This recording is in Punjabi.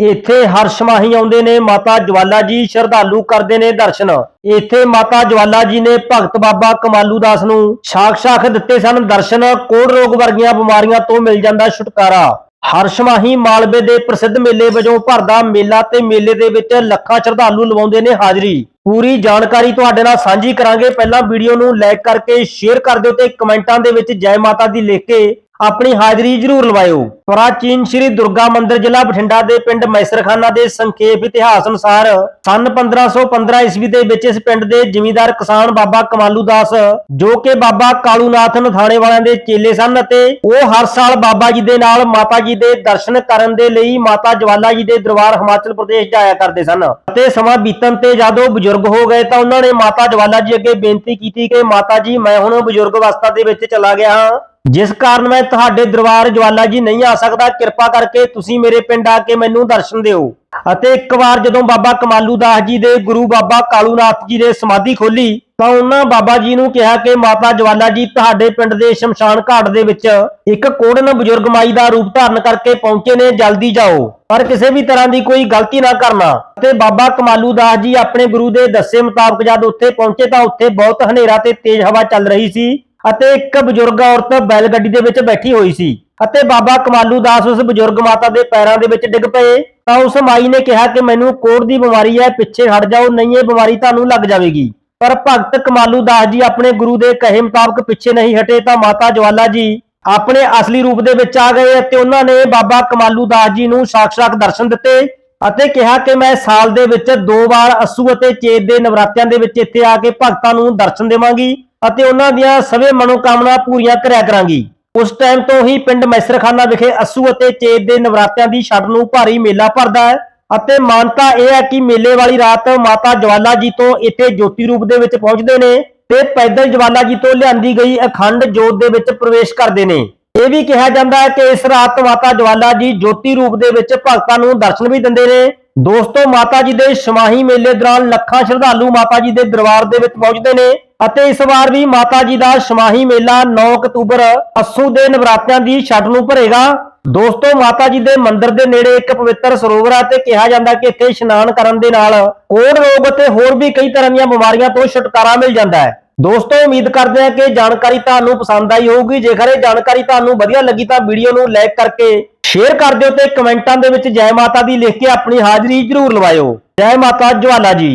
ਇੱਥੇ ਹਰ ਛਮਾਹੀ ਆਉਂਦੇ ਨੇ। ਮਾਤਾ ਜਵਾਲਾ ਜੀ ਸ਼ਰਧਾਲੂ ਕਰਦੇ ਨੇ ਦਰਸ਼ਨ। ਇੱਥੇ ਮਾਤਾ ਜਵਾਲਾ ਜੀ ਨੇ ਭਗਤ ਬਾਬਾ ਕਮਾਲੂ ਦਾਸ ਨੂੰ ਸਾਖ-ਸਾਖ ਦਿੱਤੇ ਸਨ। ਦਰਸ਼ਨ ਕੋੜ ਰੋਗ ਵਰਗੀਆਂ ਬਿਮਾਰੀਆਂ ਤੋਂ ਮਿਲ ਜਾਂਦਾ ਛੁਟਕਾਰਾ। ਹਰ ਛਮਾਹੀ ਮਾਲਵੇ ਦੇ ਪ੍ਰਸਿੱਧ ਮੇਲੇ ਵਜੋਂ ਭਰਦਾ ਮੇਲਾ ਤੇ ਮੇਲੇ ਦੇ ਵਿੱਚ ਲੱਖਾਂ ਸ਼ਰਧਾਲੂ ਲਵਾਉਂਦੇ ਨੇ ਹਾਜ਼ਰੀ। ਪੂਰੀ ਜਾਣਕਾਰੀ ਤੁਹਾਡੇ ਨਾਲ ਸਾਂਝੀ ਕਰਾਂਗੇ। ਪਹਿਲਾਂ ਵੀਡੀਓ ਨੂੰ ਲਾਈਕ ਕਰਕੇ ਸ਼ੇਅਰ ਕਰ ਦਿਓ ਤੇ ਕਮੈਂਟਾਂ ਦੇ ਵਿੱਚ ਜੈ ਮਾਤਾ ਦੀ ਲਿਖ ਕੇ ਆਪਣੀ ਹਾਜ਼ਰੀ ਜ਼ਰੂਰ ਲਵਾਇਓ। ਪ੍ਰਾਚੀਨ ਸ੍ਰੀ ਦੁਰਗਾ ਮੰਦਿਰ ਜ਼ਿਲ੍ਹਾ ਬਠਿੰਡਾ ਦੇ ਪਿੰਡ ਮੈਸਰਖਾਨਾ ਦੇ ਸੰਖੇਪ ਇਤਿਹਾਸ ਅਨੁਸਾਰ ਸਨ 1515 ਈਸਵੀ ਦੇ ਵਿੱਚ ਇਸ ਪਿੰਡ ਦੇ ਜ਼ਿਮੀਂਦਾਰ ਕਿਸਾਨ ਬਾਬਾ ਕਮਾਲੂ ਦਾਸ, ਜੋ ਕਿ ਬਾਬਾ ਕਾਲੂਨਾਥ ਨਥਾਣੇ ਵਾਲਿਆਂ ਦੇ ਚੇਲੇ ਸਨ ਅਤੇ ਉਹ ਹਰ ਸਾਲ ਬਾਬਾ ਜੀ ਦੇ ਨਾਲ ਮਾਤਾ ਜੀ ਦੇ ਦਰਸ਼ਨ ਕਰਨ ਦੇ ਲਈ ਮਾਤਾ ਜਵਾਲਾ ਜੀ ਦੇ ਦਰਬਾਰ ਹਿਮਾਚਲ ਪ੍ਰਦੇਸ਼ ਜਾਇਆ ਕਰਦੇ ਸਨ। ਅਤੇ ਸਮਾਂ ਬੀਤਣ ਤੇ ਜਦੋਂ ਬਜ਼ੁਰਗ ਹੋ ਗਏ ਤਾਂ ਉਹਨਾਂ ਨੇ ਮਾਤਾ ਜਵਾਲਾ ਜੀ ਅੱਗੇ ਬੇਨਤੀ ਕੀਤੀ ਕਿ ਮਾਤਾ ਜੀ, ਮੈਂ ਹੁਣ ਬਜ਼ੁਰਗ ਅਵਸਥਾ ਦੇ ਵਿੱਚ ਚਲਾ ਗਿਆ ਹਾਂ। ਜਿਸ ਕਾਰਨ ਮੈਂ ਤੁਹਾਡੇ ਦਰਬਾਰ ਜਵਾਲਾ ਜੀ ਨਹੀਂ ਆ ਸਕਦਾ, ਕਿਰਪਾ ਕਰਕੇ ਤੁਸੀਂ ਮੇਰੇ ਪਿੰਡ ਆ ਕੇ ਮੈਨੂੰ ਦਰਸ਼ਨ ਦਿਓ। ਅਤੇ ਇੱਕ ਵਾਰ ਜਦੋਂ ਬਾਬਾ ਕਮਾਲੂ ਦਾਸ ਜੀ ਦੇ ਗੁਰੂ ਬਾਬਾ ਕਾਲੂਨਾਥ ਜੀ ਦੇ ਸਮਾਧੀ ਖੋਲੀ, ਤਾਂ ਉਹਨਾਂ ਬਾਬਾ ਜੀ ਨੂੰ ਕਿਹਾ ਕਿ ਮਾਤਾ ਜਵਾਲਾ ਜੀ, ਤੁਹਾਡੇ ਪਿੰਡ ਦੇ ਸ਼ਮਸ਼ਾਨ ਘਾਟ ਦੇ ਵਿੱਚ ਇੱਕ ਕੋੜਨ ਬਜ਼ੁਰਗ ਮਾਈ ਦਾ ਰੂਪ ਧਾਰਨ ਕਰਕੇ ਪਹੁੰਚੇ ਨੇ, ਜਲਦੀ ਜਾਓ। ਪਰ ਕਿਸੇ ਵੀ ਤਰ੍ਹਾਂ ਦੀ ਕੋਈ ਗਲਤੀ ਨਾ ਕਰਨਾ। ਤੇ ਬਾਬਾ ਕਮਾਲੂ ਦਾਸ ਜੀ ਆਪਣੇ ਗੁਰੂ ਦੇ ਦੱਸੇ ਮੁਤਾਬਕ ਜਦ ਉੱਥੇ ਪਹੁੰਚੇ, ਤਾਂ ਉੱਥੇ ਬਹੁਤ ਹਨੇਰਾ ਤੇ ਤੇਜ਼ ਹਵਾ ਚੱਲ ਰਹੀ ਸੀ। ਅਤੇ ਇੱਕ ਬਜ਼ੁਰਗ ਔਰਤ ਬੈਲ ਗੱਡੀ ਦੇ ਵਿੱਚ ਬੈਠੀ ਹੋਈ ਸੀ ਅਤੇ ਬਾਬਾ ਕਮਾਲੂ ਦਾਸ ਉਸ ਬਜ਼ੁਰਗ ਮਾਤਾ ਦੇ ਪੈਰਾਂ ਦੇ ਵਿੱਚ ਡਿੱਗ ਪਏ। ਤਾਂ ਉਸ ਮਾਈ ਨੇ ਕਿਹਾ ਕਿ ਮੈਨੂੰ ਕੋੜ ਦੀ ਬਿਮਾਰੀ ਹੈ, ਪਿੱਛੇ ਹਟ ਜਾਓ, ਨਹੀਂ ਇਹ ਬਿਮਾਰੀ ਤੁਹਾਨੂੰ ਲੱਗ ਜਾਵੇਗੀ। ਪਰ ਭਗਤ ਕਮਾਲੂ ਦਾਸ ਜੀ ਆਪਣੇ ਗੁਰੂ ਦੇ ਕਹੇ ਮੁਤਾਬਕ ਪਿੱਛੇ ਨਹੀਂ ਹਟੇ ਤਾਂ ਮਾਤਾ ਜਵਾਲਾ ਜੀ ਆਪਣੇ ਅਸਲੀ ਰੂਪ ਦੇ ਵਿੱਚ ਆ ਗਏ ਅਤੇ ਉਹਨਾਂ ਨੇ ਬਾਬਾ ਕਮਾਲੂ ਦਾਸ ਜੀ ਨੂੰ ਸਾਕਸ਼ਾਤ ਦਰਸ਼ਨ ਦਿੱਤੇ ਅਤੇ ਕਿਹਾ ਕਿ ਮੈਂ ਸਾਲ ਦੇ ਵਿੱਚ ਦੋ ਵਾਰ ਅਸੂ ਅਤੇ ਚੇਤ ਦੇ ਨਵਰਾਤਿਆਂ ਦੇ ਵਿੱਚ ਇੱਥੇ ਆ ਕੇ ਭਗਤਾਂ ਨੂੰ ਦਰਸ਼ਨ ਦੇਵਾਂਗੀ। ਅਤੇ ਉਹਨਾਂ ਦੀਆਂ ਸਭੇ ਮਨੋਕਾਮਨਾ ਪੂਰੀਆਂ ਕਰਿਆ ਕਰਾਂਗੀ। ਉਸ ਟਾਈਮ ਤੋਂ ਹੀ ਪਿੰਡ ਮੈਸਰਖਾਨਾ ਵਿਖੇ ਅਸੂ ਅਤੇ ਚੇਤ ਦੇ ਨਵਰਾਤਿਆਂ ਦੀ ਛੜ ਨੂੰ ਭਾਰੀ ਮੇਲਾ ਭਰਦਾ ਹੈ ਅਤੇ ਮਾਨਤਾ ਇਹ ਹੈ ਕਿ ਮੇਲੇ ਵਾਲੀ ਰਾਤ ਮਾਤਾ ਜਵਾਲਾ ਜੀ ਤੋਂ ਇੱਥੇ ਜੋਤੀ ਰੂਪ ਦੇ ਵਿੱਚ ਪਹੁੰਚਦੇ ਨੇ ਤੇ ਪੈਦਲ ਜਵਾਲਾ ਜੀ ਤੋਂ ਲਿਆਂਦੀ ਗਈ ਅਖੰਡ ਜੋਤ ਦੇ ਵਿੱਚ ਪ੍ਰਵੇਸ਼ ਕਰਦੇ ਨੇ। ਇਹ ਵੀ ਕਿਹਾ ਜਾਂਦਾ ਹੈ ਕਿ ਇਸ ਰਾਤ ਮਾਤਾ ਜਵਾਲਾ ਜੀ ਜੋਤੀ ਰੂਪ ਦੇ ਵਿੱਚ ਭਗਤਾਂ ਨੂੰ ਦਰਸ਼ਨ ਵੀ ਦਿੰਦੇ ਨੇ ਦੋਸਤੋ, ਮਾਤਾ ਜੀ ਦੇ ਸ਼ਮਾਹੀ ਮੇਲੇ ਦੌਰਾਨ ਲੱਖਾਂ ਸ਼ਰਧਾਲੂ ਮਾਤਾ ਜੀ ਦੇ ਦਰਬਾਰ ਦੇ ਵਿੱਚ ਪਹੁੰਚਦੇ ਨੇ ਅਤੇ ਇਸ ਵਾਰ ਵੀ ਮਾਤਾ ਜੀ ਦਾ ਸ਼ਮਾਹੀ ਮੇਲਾ 9 ਅਕਤੂਬਰ ਅਸੂ ਦੇ ਨਵਰਾਤਿਆਂ ਦੀ ਛੱਡ ਨੂੰ ਭਰੇਗਾ। ਦੋਸਤੋ, ਮਾਤਾ ਜੀ ਦੇ ਮੰਦਿਰ ਦੇ ਨੇੜੇ ਇੱਕ ਪਵਿੱਤਰ ਸਰੋਵਰ ਹੈ ਤੇ ਕਿਹਾ ਜਾਂਦਾ ਕਿ ਇੱਥੇ ਇਸ਼ਨਾਨ ਕਰਨ ਦੇ ਨਾਲ ਕੋੜ ਰੋਗ ਅਤੇ ਹੋਰ ਵੀ ਕਈ ਤਰ੍ਹਾਂ ਦੀਆਂ ਬਿਮਾਰੀਆਂ ਤੋਂ ਛੁਟਕਾਰਾ ਮਿਲ ਜਾਂਦਾ ਹੈ। ਦੋਸਤੋ, ਉਮੀਦ ਕਰਦੇ ਹਾਂ ਕਿ ਜਾਣਕਾਰੀ ਤੁਹਾਨੂੰ ਪਸੰਦ ਆਈ ਹੋਊਗੀ। ਜੇਕਰ ਇਹ ਜਾਣਕਾਰੀ ਤੁਹਾਨੂੰ ਵਧੀਆ ਲੱਗੀ ਤਾਂ ਵੀਡੀਓ ਨੂੰ ਲਾਈਕ ਕਰਕੇ ਸ਼ੇਅਰ ਕਰ ਦਿਓ ਤੇ ਕਮੈਂਟਾਂ ਦੇ ਵਿੱਚ ਜੈ ਮਾਤਾ ਦੀ ਲਿਖ ਕੇ ਆਪਣੀ ਹਾਜ਼ਰੀ ਜ਼ਰੂਰ ਲਵਾਇਓ। ਜੈ ਮਾਤਾ ਜਵਾਲਾ ਜੀ।